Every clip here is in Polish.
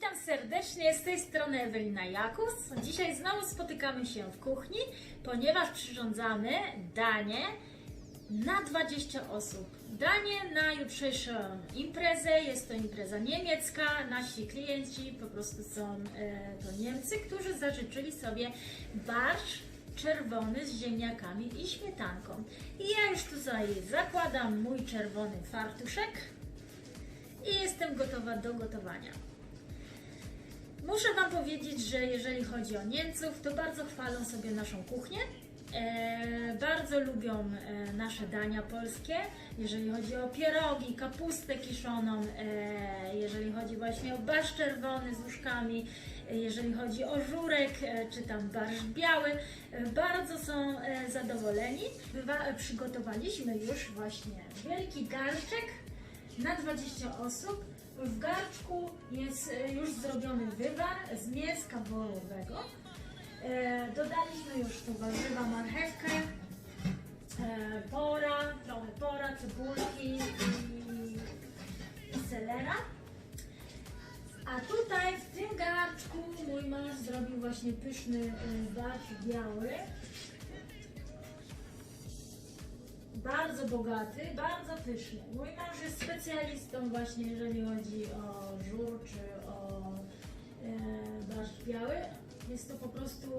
Witam serdecznie, z tej strony Ewelina Jakus. Dzisiaj znowu spotykamy się w kuchni, ponieważ przyrządzamy danie na 20 osób. Danie na jutrzejszą imprezę, jest to impreza niemiecka. Nasi klienci po prostu są e, to Niemcy, którzy zażyczyli sobie barszcz czerwony z ziemniakami i śmietanką. I ja już tutaj zakładam mój czerwony fartuszek i jestem gotowa do gotowania. Muszę Wam powiedzieć, że jeżeli chodzi o Niemców, to bardzo chwalą sobie naszą kuchnię. E, bardzo lubią e, nasze dania polskie, jeżeli chodzi o pierogi, kapustę kiszoną, e, jeżeli chodzi właśnie o barszcz czerwony z łóżkami, e, jeżeli chodzi o żurek, e, czy tam barszcz biały, e, bardzo są e, zadowoleni. Bywa, e, przygotowaliśmy już właśnie wielki garczek na 20 osób. W garczku jest e, już zrobiony wywar z mięska wołowego. E, dodaliśmy już tu warzywa, marchewkę, e, pora, trochę pora, cebulki i, selera. A tutaj w tym garczku mój mąż zrobił właśnie pyszny barszcz biały. Bardzo bogaty, bardzo pyszny. Mój mąż jest specjalistą właśnie, jeżeli chodzi o żur czy o e, biały. Jest to po prostu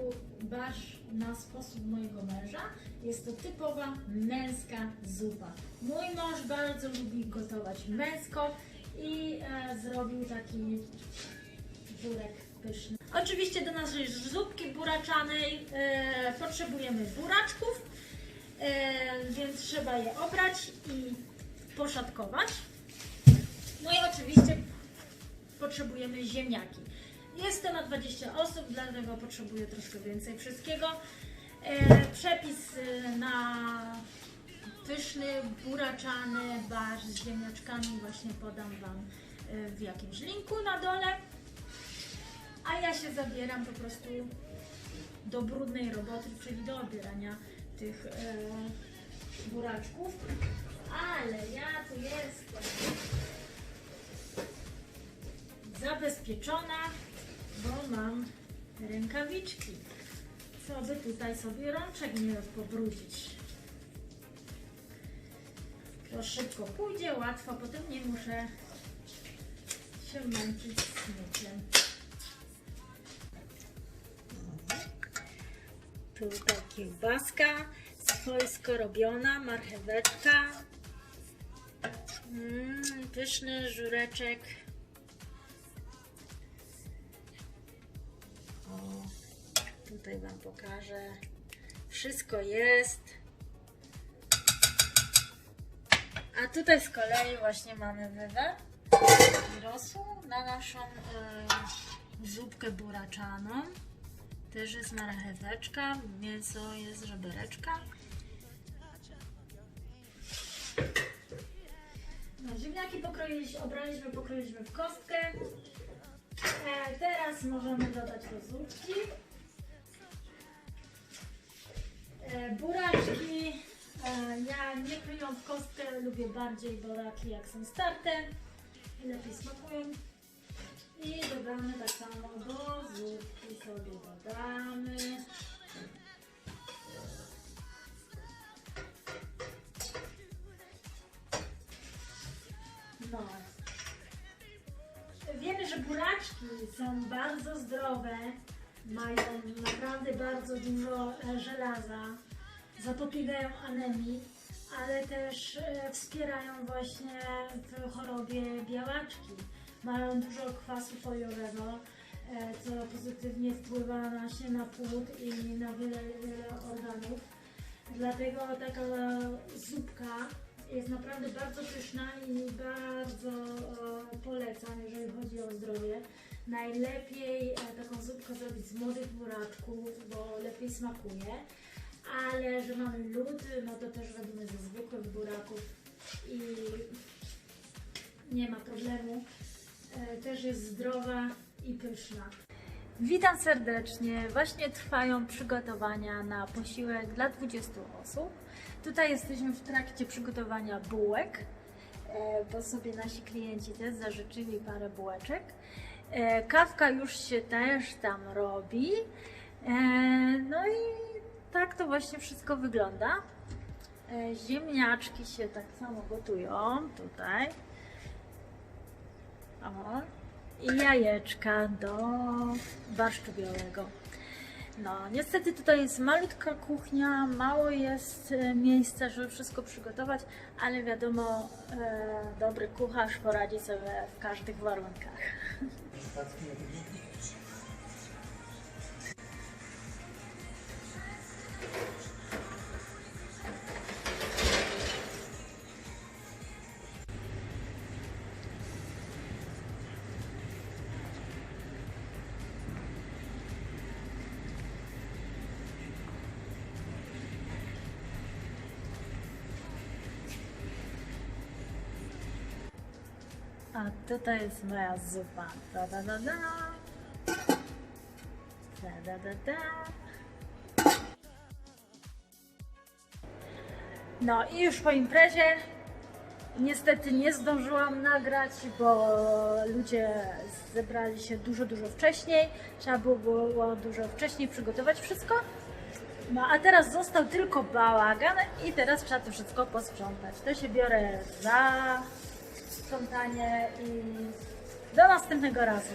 barszcz na sposób mojego męża. Jest to typowa męska zupa. Mój mąż bardzo lubi gotować męsko i e, zrobił taki burek pyszny. Oczywiście do naszej zupki buraczanej e, potrzebujemy buraczków, więc trzeba je obrać i poszatkować. No i oczywiście potrzebujemy ziemniaki. Jest to na 20 osób, dlatego potrzebuję troszkę więcej wszystkiego. Przepis e, na pyszny, buraczany barsz z ziemniaczkami właśnie podam Wam e, w jakimś linku na dole. A ja się zabieram po prostu do brudnej roboty, czyli do obierania tych e, buraczków. Ale ja tu jestem zabezpieczona, bo mam rękawiczki. Co by tutaj sobie rączek nie pobrudzić. To szybko pójdzie, łatwo, potem nie muszę się męczyć z myciem. Tutaj kiełbaska swojsko robiona, marcheweczka. Mm, pyszny żureczek. O, tutaj Wam pokażę. Wszystko jest. A tutaj z kolei właśnie mamy wywar rosół na naszą e, zupkę buraczaną. Też jest marcheweczka, mięso jest żebereczka. No, ziemniaki pokroiliśmy, obraliśmy, pokroiliśmy w kostkę. E, teraz możemy dodać do zupki. E, buraczki. E, ja nie kryją w kostkę, lubię bardziej buraki jak są starte. I lepiej smakują. I dodamy tak samo do zupki sobie dodamy. No. Wiemy, że buraczki są bardzo zdrowe, mają naprawdę bardzo dużo e, żelaza, zapobiegają anemii, ale też e, wspierają właśnie w chorobie białaczki. Mają dużo kwasu foliowego, e, co pozytywnie wpływa na na płód i na wiele, wiele organów. Dlatego taka zupka jest naprawdę bardzo pyszna i bardzo e, polecam, jeżeli chodzi o zdrowie. Najlepiej e, taką zupkę zrobić z młodych buraczków, bo lepiej smakuje. Ale że mamy lód, no to też robimy ze zwykłych buraków i nie ma problemu. E, Też jest zdrowa i pyszna. Witam serdecznie. Właśnie trwają przygotowania na posiłek dla 20 osób. Tutaj jesteśmy w trakcie przygotowania bułek, e, bo sobie nasi klienci też zażyczyli parę bułeczek. E, Kawka już się też tam robi. No i tak to właśnie wszystko wygląda. Ziemniaczki się tak samo gotują tutaj. O. I jajeczka do barszczu białego. No, niestety tutaj jest malutka kuchnia, mało jest e, miejsca, żeby wszystko przygotować, ale wiadomo, e, dobry kucharz poradzi sobie w każdych warunkach. A tutaj jest moja zupa. Da, da, da, da. Da, da, da, da. No i już po imprezie niestety nie zdążyłam nagrać, bo ludzie zebrali się dużo, dużo wcześniej. Trzeba było, było dużo wcześniej przygotować wszystko. No a teraz został tylko bałagan i teraz trzeba to wszystko posprzątać. To się biorę za sprzątanie i do następnego razu.